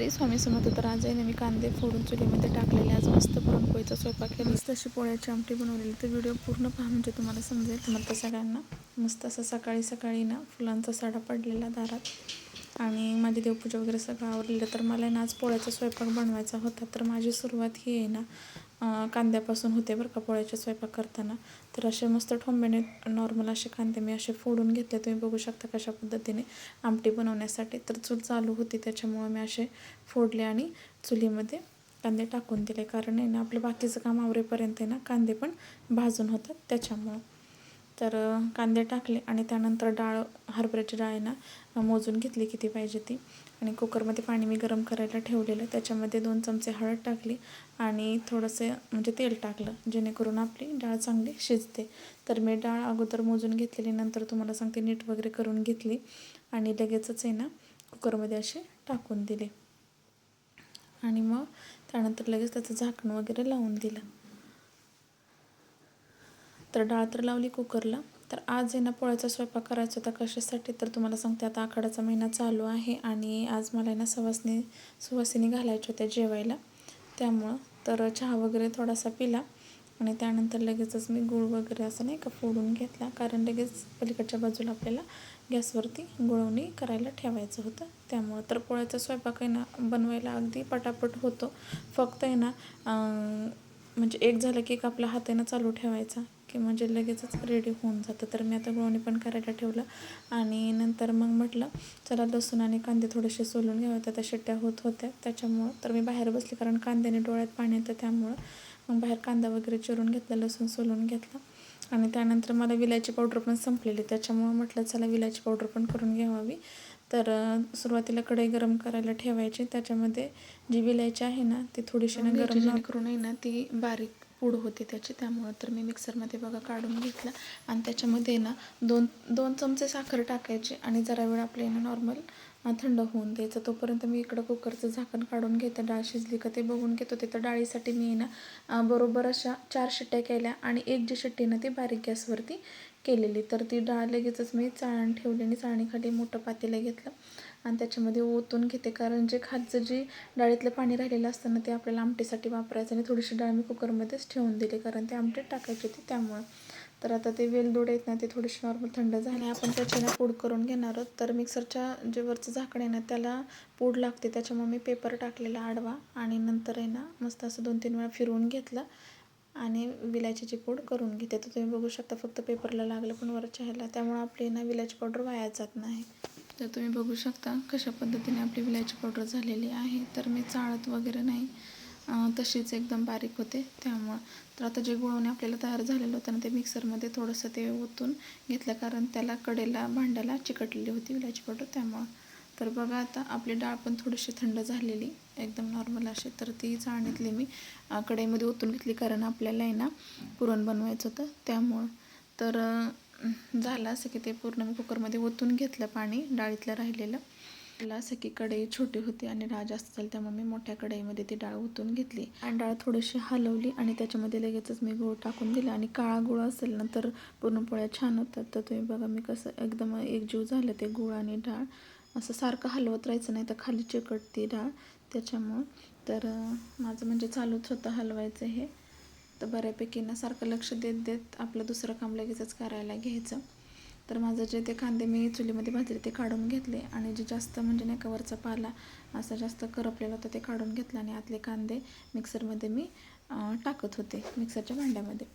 श्री स्वामी समर्थ तर आज आहे ना मी कांदे फोडून चुलीमध्ये टाकलेले आज मस्त पुरणपोळीचा स्वयंपाक केला. मस्त अशी पोळ्याची आमटी बनवलेली. तर व्हिडिओ पूर्ण पहा म्हणजे तुम्हाला समजेल. तुम्हाला सगळ्यांना मस्त असं सकाळी सकाळी ना फुलांचा साडा पडलेला दारात. आणि माझी देवपूजा वगैरे सगळं आवरलेलं. तर मला आहे ना आज पोळ्याचा स्वयंपाक बनवायचा होता. तर माझी सुरुवात ही आहे ना कांद्यापासून होते बरं का पोळ्याचे स्वयंपाक करताना. तर असे मस्त ठोंब्याने नॉर्मल असे कांदे मी असे फोडून घेतले. तुम्ही बघू शकता कशा पद्धतीने आमटी बनवण्यासाठी. तर चूल चालू होती त्याच्यामुळं मी असे फोडले आणि चुलीमध्ये कांदे टाकून दिले. कारण आहे ना आपलं बाकीचं काम आवरेपर्यंत आहे ना कांदे पण भाजून होतात त्याच्यामुळं. तर कांदे टाकले आणि त्यानंतर डाळ हरभऱ्याची डाळ आहे ना मोजून घेतली किती पाहिजे ती. आणि कुकरमध्ये पाणी मी गरम करायला ठेवलेलं. त्याच्यामध्ये दोन चमचे हळद टाकली आणि थोडंसं म्हणजे तेल टाकलं जेणेकरून आपली डाळ चांगली शिजते. तर मी डाळ अगोदर मोजून घेतलेली नंतर तुम्हाला सांगते नीट वगैरे करून घेतली आणि लगेचच आहे ना कुकरमध्ये असे टाकून दिले. आणि मग त्यानंतर लगेच त्याचं झाकण वगैरे लावून दिलं. तर डाळ तर लावली कुकरला. तर आज आहे ना पोळ्याचा स्वयंपाक करायचा होता कशासाठी तर तुम्हाला सांगते आता आखाडाचा महिना चालू आहे आणि आज मला आहे ना सवासनी सुवासिनी घालायच्या होत्या जेवायला. त्यामुळं तर चहा वगैरे थोडासा पिला आणि त्यानंतर लगेचच मी गूळ वगैरे असं नाही का फोडून घेतला कारण लगेच पलीकडच्या बाजूला आपल्याला गॅसवरती गुळवणी करायला ठेवायचं होतं. त्यामुळं तर पोळ्याचा स्वयंपाक आहे ना बनवायला अगदी पटापट होतो. फक्त आहे ना म्हणजे एक झालं की एक आपला हात आहे ना चालू ठेवायचा. की म्हणजे लगेचच रेडी होऊन जातं. तर मी आता गुळवणी पण करायला ठेवलं. आणि नंतर मग म्हटलं चला लसूण आणि कांदे थोडेसे सोलून घ्यावे. त्या शिट्ट्या होत होत्या. त्याच्यामुळं तर मी बाहेर बसली कारण कांद्याने डोळ्यात पाणी येतं. त्यामुळं मग बाहेर कांदा वगैरे चिरून घेतला लसूण सोलून घेतला. आणि त्यानंतर मला विलायची पावडर पण संपलेली. त्याच्यामुळं म्हटलं चला विलायची पावडर पण करून घ्यावी. तर सुरुवातीला कढई गरम करायला ठेवायची. त्याच्यामध्ये जी विलायची आहे ना ती थोडीशी ना गरम जेणेकरून आहे ना ती बारीक पूड होती त्याची त्यामुळं तर मी मिक्सरमध्ये बघा काढून घेतला. आणि त्याच्यामध्ये ना दोन दोन चमचे साखर टाकायची आणि जरा वेळ आपले ना नॉर्मल थंड होऊन द्यायचं. तोपर्यंत मी इकडं कुकरचं झाकण काढून घेते डाळ शिजली का ते बघून घेतो. तिथं तर डाळीसाठी मी ना बरोबर अशा चार शिट्ट्या केल्या आणि एक जी शिट्टी ना ती बारीक गॅसवरती केलेली. तर ती डाळ लगेचच मी चाळण ठेवली आणि चाळणीखाली मोठं पातेलं घेतलं. आणि त्याच्यामध्ये ओतून घेते. कारण जे खालचं जी डाळीतलं पाणी राहिलेलं असतं ना ते आपल्याला आमटीसाठी वापरायचं आणि थोडीशी डाळ मी कुकरमध्येच ठेवून दिली. कारण ते आमटीत टाकायची होती त्यामुळं. तर आता ते वेलदोडे आहेत ना ते थोडेसे नॉर्मल थंड झाले. आपण त्याची ना पूड करून घेणार आहोत. तर मिक्सरच्या जे वरचं झाकण आहे ना त्याला पूड लागते. त्याच्यामुळे मी पेपर टाकलेला आडवा आणि नंतर आहे ना मस्त असं दोन तीन वेळा फिरवून घेतलं आणि विलायचीची पूड करून घेते. तर तुम्ही बघू शकता फक्त पेपरला लागलं पण वरच्या ह्याला. त्यामुळे आपली ना विलायची पावडर वाया जात नाही. तर तुम्ही बघू शकता कशा पद्धतीने आपली विलायची पावडर झालेली आहे. तर मी चाळत वगैरे नाही. तशीच एकदम बारीक होते. त्यामुळं. तर आता जे गुळवणे आपल्याला तयार झालेलं होतं ना ते मिक्सरमध्ये थोडंसं ते ओतून घेतलं. कारण त्याला कडेला भांड्याला चिकटलेली होती विलायची पावडर. त्यामुळं. तर बघा आता आपली डाळ पण थोडीशी थंड झालेली. एकदम नॉर्मल अशी. तर ती चाळणीतली मी कढईमध्ये ओतून घेतली. कारण आपल्याला आहे ना पुरण बनवायचं होतं. त्यामुळं. तर झालं असं की ते पूर्ण मी कुकरमध्ये ओतून घेतलं पाणी डाळीतलं राहिलेलं. मला असं की कढई छोटी होती आणि डाळ जास्त झाली त्यामुळे मी मोठ्या कढईमध्ये ती डाळ ओतून घेतली. आणि डाळ थोडीशी हलवली आणि त्याच्यामध्ये लगेचच मी गूळ टाकून दिला. आणि काळा गूळ असेल ना तर पुरणपोळ्या छान होतात. तर तुम्ही बघा मी कसं एकदम एकजीव झालं ते गूळ आणि डाळ. असं सारखं हलवत राहायचं नाही तर खाली चिकटती डाळ. त्याच्यामुळं तर माझं म्हणजे चालूच होतं हलवायचं हे. तर बऱ्यापैकी ना सारखं लक्ष देत देत आपलं दुसरं काम लगेचच करायला घ्यायचं. तर माझं जे ते कांदे मी चुलीमध्ये भाजले ते काढून घेतले आणि जे जास्त म्हणजे नाही का वरचा पाला असा जास्त करपलेला होता ते काढून घेतला आणि आतले कांदे मिक्सरमध्ये मी टाकत होते मिक्सरच्या भांड्यामध्ये.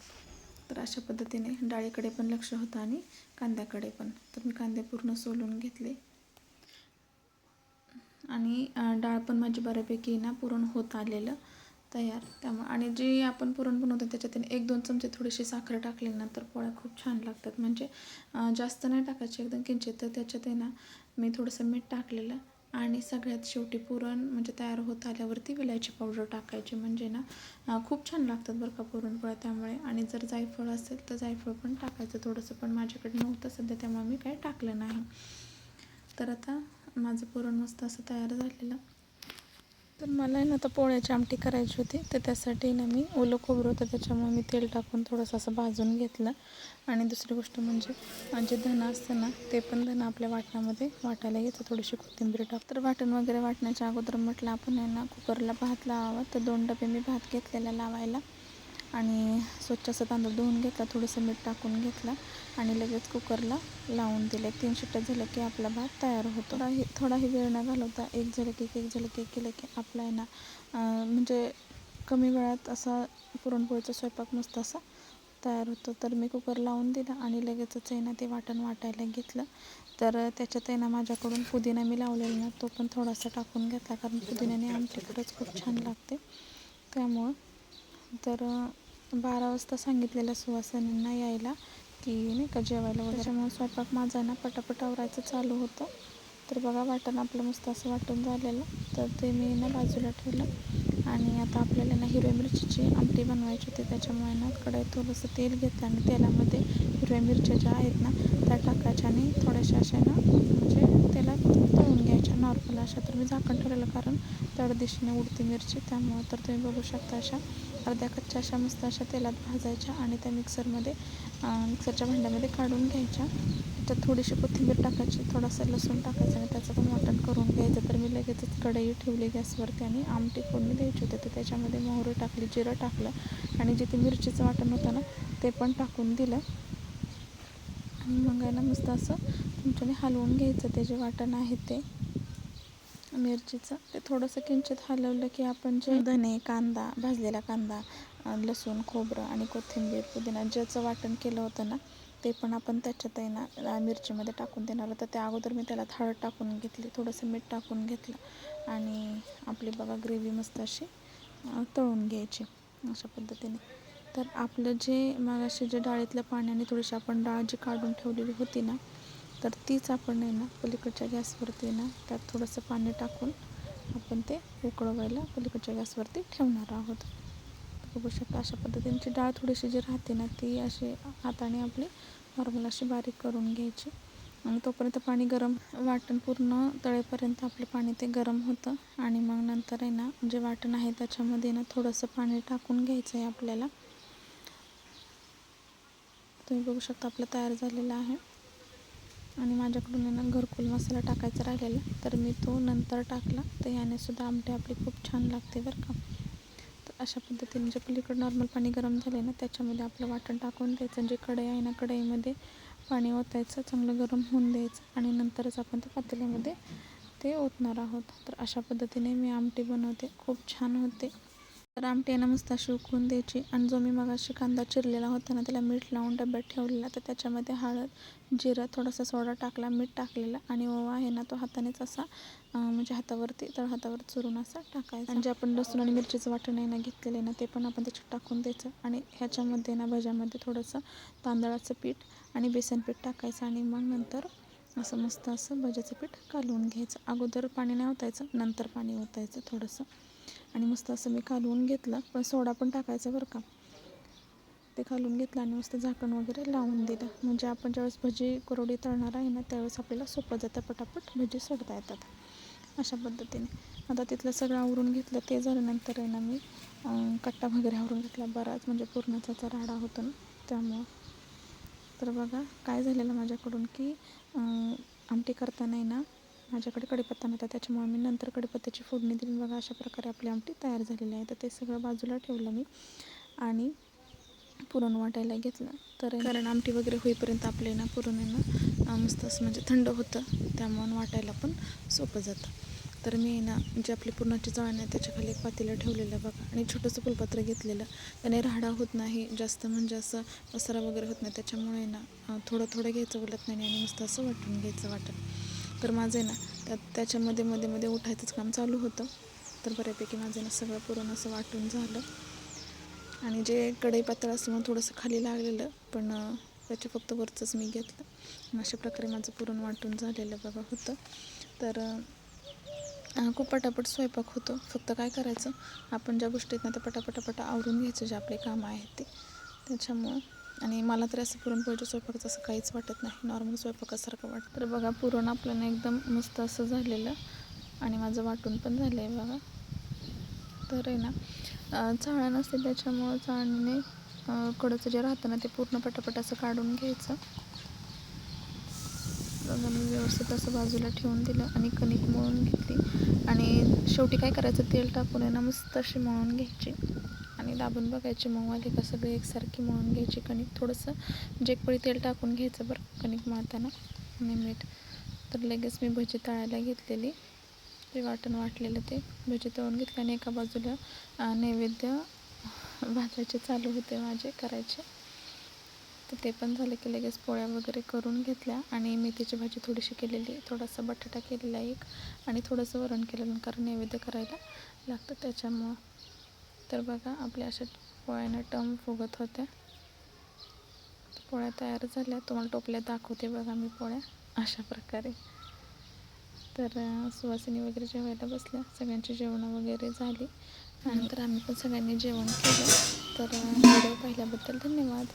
तर अशा पद्धतीने डाळीकडे पण लक्ष होतं आणि कांद्याकडे पण. तर मी कांदे पूर्ण सोलून घेतले. आणि डाळ पण माझी बऱ्यापैकी ना पुरण होत आलेलं. तयार. त्यामुळे आणि जे आपण पुरण बनवतो त्याच्यात एक दोन चमचे थोडीशी साखर टाकली ना तर पोळ्या खूप छान लागतात. म्हणजे जास्त नाही टाकायची एकदम किंचित तर त्याच्यात आहे ना मी थोडंसं मीठ टाकलेलं आणि सगळ्यात शेवटी पुरण म्हणजे तयार होत आल्यावरती विलायची पावडर टाकायची. म्हणजे ना खूप छान लागतात बरं का पुरणपोळ्या त्यामुळे. आणि जर जायफळ असेल तर जायफळ पण टाकायचं. थोडंसं पण माझ्याकडे नव्हतं सध्या त्यामुळे मी काही टाकलं नाही. तर आता माझं पुरण मस्त असं तयार झालेलं. तर मला आहे ना आता पोळ्याची आमटी करायची होती तर त्यासाठी ना मी ओलं खोबरं होतं त्याच्यामुळे मी तेल टाकून थोडंसं असं भाजून घेतलं. आणि दुसरी गोष्ट म्हणजे जे धणं असतं ना ते पण धणं आपल्या वाटणामध्ये वाटायला घेतं थोडीशी कोथिंबीर टाक. तर वाटण वगैरे वाटण्याच्या अगोदर म्हटलं आपण यांना ना कुकरला भात लावावा. तर दोन डबे मी भात घेतलेला लावायला. आणि स्वच्छ असं तांदूळ धुवून घेतला थोडंसं मीठ टाकून घेतला आणि लगेच कुकरला लावून दिले. तीन शिट्ट्या झाल्या की आपला भात तयार होतो. थोडाही थोडाही वेळ न घालवता एक झालं की एक झालं की एक केलं की आपला आहे ना म्हणजे कमी वेळात असा पुरणपोळीचा स्वयंपाक मस्त असा तयार होतो. तर मी कुकर लावून दिला आणि लगेचच आहे ना ते वाटण वाटायला घेतलं. तर त्याच्यात आहे ना माझ्याकडून पुदिना मी लावलेला ना तो पण थोडासा टाकून घेतला कारण पुदिन्याने आमटी खरंच खूप छान लागते. त्यामुळं तर बारा वाजता सांगितलेल्या सुवासनींना यायला की नाही का जेवायला वगैरे. त्याच्यामुळे स्वयंपाक माझा ना पटापट आवरायचं चालू होतं. तर बघा वाटण आपलं मस्त असं वाटून झालेलं. तर ते मी ना बाजूला ठेवलं. आणि आता आपल्याला ना हिरव्या मिरचीची आमटी बनवायची होती. त्याच्यामुळे ना कढईत थोडंसं तेल घेतलं आणि तेलामध्ये हिरव्या मिरच्या ज्या आहेत ना त्या टाकायच्या आणि थोड्याशा अशा ना म्हणजे त्याला तळून घ्यायच्या नॉर्मल अशा. तर मी झाकण ठेवलेलं कारण तड दिशेने मिरची त्यामुळं तर तुम्ही बघू शकता अशा. अर्ध्या कच्च्या अशा मस्त अशा तेलात भाजायच्या आणि त्या मिक्सरमध्ये मिक्सरच्या भांड्यामध्ये काढून घ्यायच्या. त्यात थोडीशी कोथिंबीर टाकायची थोडंसं लसूण टाकायचं आणि त्याचं पण वाटण करून घ्यायचं. तर मी लगेचच कढई ठेवली गॅसवरती आणि आमटी फोडणी द्यायची होती. तर त्याच्यामध्ये मोहरी टाकली जिरं टाकलं आणि जे ते मिरचीचं वाटण होतं ना ते पण टाकून दिलं. आणि मग आहे ना मस्त असं तुमच्याने हलवून घ्यायचं. ते जे वाटण आहे ते. मिरचीचं. ते थोडंसं किंचित हलवलं की आपण जे धने कांदा भाजलेला कांदा लसूण खोबरं आणि कोथिंबीर पुदिना ज्याचं वाटण केलं होतं ना ते पण आपण त्याच्यात आहे ना मिरचीमध्ये टाकून देणार होतं त्या अगोदर मी त्याला हळद टाकून घेतली थोडंसं मीठ टाकून घेतलं आणि आपली बघा ग्रेव्ही मस्त अशी तळून घ्यायची अशा पद्धतीने. तर आपलं जे मगाशी जे डाळीतल्या पाण्याने थोडीशी आपण डाळ जी काढून ठेवलेली होती ना तर तीच आपण आहे ना पलीकडच्या गॅसवरती ना त्यात थोडंसं पाणी टाकून आपण ते उकळवायला पलीकडच्या गॅसवरती ठेवणार आहोत. बघू शकता अशा पद्धतीची डाळ थोडीशी जी राहते ना ती अशी हाताने आपली नॉर्मल अशी बारीक करून घ्यायची. आणि तोपर्यंत पाणी गरम वाटण पूर्ण तळेपर्यंत आपलं पाणी ते गरम होतं. आणि मग नंतर आहे ना जे वाटण आहे त्याच्यामध्ये ना थोडंसं पाणी टाकून घ्यायचं आहे आपल्याला. तुम्ही बघू शकता आपलं तयार झालेलं आहे. आणि माझ्याकडून आहे ना घरकुल मसाला टाकायचा राहिलेला. तर मी तो नंतर टाकला. तर याने सुद्धा आमटी आपली खूप छान लागते बरं का. तर अशा पद्धतीने जे पलीकडं नॉर्मल पाणी गरम झाले ना त्याच्यामध्ये आपलं वाटण टाकून द्यायचं. जे कढई आहे ना कढईमध्ये पाणी ओतायचं चांगलं गरम होऊन द्यायचं. आणि नंतरच आपण त्या पातेल्यामध्ये ते ओतणार आहोत. तर अशा पद्धतीने मी आमटी बनवते. खूप छान होते. तर आमटी मस्त अशी उकळून द्यायची आणि जो मी मगाशी कांदा चिरलेला होता ना त्याला मीठ लावून डब्यात ठेवलेला तर त्याच्यामध्ये हळद जिरं थोडासा सोडा टाकला मीठ टाकलेला आणि ओवा आहे ना तो हातानेच असा म्हणजे हातावरती तर हातावर चुरून असा टाकायचा. आणि जे आपण लसूण आणि मिरचीचं वाटण आहे ना घेतलेलं आहे ना ते पण आपण त्याच्यात टाकून द्यायचं आणि ह्याच्यामध्ये ना भज्यामध्ये थोडंसं तांदळाचं पीठ आणि बेसन पीठ टाकायचं आणि मग नंतर असं मस्त असं भज्याचं पीठ कालवून घ्यायचं. अगोदर पाणी नाही ओतायचं नंतर पाणी ओतायचं थोडंसं. आणि मस्त असं मी कालवून घेतलं. पण सोडा पण टाकायचा बरं का. ते कालवून घेतलं आणि मस्त झाकण वगैरे लावून दिलं. म्हणजे आपण ज्यावेळेस भजी कोरडी तळणार आहे ना त्यावेळेस आपल्याला सोपं जातं. पटापट भजी सोडता येतात. अशा पद्धतीने. आता तिथलं सगळं आवरून घेतलं. ते झाल्यानंतर आहे ना मी कट्टा वगैरे आवरून घेतला. बराच म्हणजे पूर्णाचा राडा होतो ना त्यामुळं. तर बघा काय झालेलं माझ्याकडून की आमटी करताना आहे ना माझ्याकडे कडीपत्ता नव्हता त्याच्यामुळे मी नंतर कढीपत्त्याची फोडणी दिली बघा अशा प्रकारे आपली आमटी तयार झालेली आहे. तर ते सगळं बाजूला ठेवलं मी आणि पुरण वाटायला घेतलं. तर कारण आमटी वगैरे होईपर्यंत आपले ना पुरण येणं ना मस्त असं म्हणजे थंड होतं. त्यामुळं वाटायला पण सोपं जातं. तर मी आहे ना जे आपली पुरणाची जाळण आहे त्याच्याखाली एक पातेलं ठेवलेलं बघा. आणि छोटंसं फुलपत्र घेतलेलं. त्याने राहाडा होत नाही जास्त म्हणजे असं पसरा वगैरे होत नाही. त्याच्यामुळे ना थोडं थोडं घ्यायचं बोलत नाही आणि मस्त असं वाटून घ्यायचं वाटत तर माझं आहे ना त्यात त्याच्यामध्ये मध्ये मध्ये उठायचंच काम चालू होतं. तर बऱ्यापैकी माझं ना सगळं पुरण असं वाटून झालं. आणि जे कढई पातळ असल्यामुळे थोडंसं खाली लागलेलं पण त्याच्या फक्त वरचंच मी घेतलं. अशा प्रकारे माझं पुरण वाटून झालेलं बाबा होतं. तर खूप पटापट स्वयंपाक होतो. फक्त काय करायचं आपण ज्या गोष्टीत ना त्या पटापटापटा आवरून घ्यायचं जे आपले कामं आहेत ते. त्याच्यामुळं आणि मला तरी असं पुरणपोळीच्या स्वयंपाकाचं असं काहीच वाटत नाही. नॉर्मल स्वयंपाकासारखं वाटतं. तर बघा पुरण आपल्याला एकदम मस्त असं झालेलं आणि माझं वाटून पण झालं आहे बघा. तर आहे ना चाळण नसते त्याच्यामुळं चाळणीने कडचं जे राहतं ना ते पूर्ण पटापट असं काढून घ्यायचं. बघा मी व्यवस्थित असं बाजूला ठेवून दिलं आणि कणिक मळून घेतली. आणि शेवटी काय करायचं तेल टाकून आहे ना मस्त अशी मळून घ्यायची. आणि दाबून बघायची. मऊवाली आली का सगळी एकसारखी मळून घ्यायची. कणिक थोडंसं म्हणजे एक पळी तेल टाकून घ्यायचं बरं कणिक मळताना. आणि मीठ. तर लगेच मी भजी तळायला घेतलेली. ते वाटण वाटलेलं ते. भजी तळून घेतले आणि एका बाजूला नैवेद्य भाजायचे चालू होते माझे करायचे. तर ते पण झालं की लगेच पोळ्या वगैरे करून घेतल्या. आणि मेथीची भाजी थोडीशी केलेली. थोडासा बटाटा केलेला एक. आणि थोडंसं वरण केलेलं कारण नैवेद्य करायला लागतं. त्याच्यामुळं तर बघा आपल्या अशा पोळ्यानं टम फुगत होत्या. पोळ्या तयार झाल्या. तुम्हाला टोपल्या दाखवते बघा मी पोळ्या अशा प्रकारे. तर सुवासिनी वगैरे जेवायला बसल्या. सगळ्यांची जेवणं वगैरे झाली. नंतर आम्ही पण सगळ्यांनी जेवण केलं. तर व्हिडिओ पाहिल्याबद्दल धन्यवाद.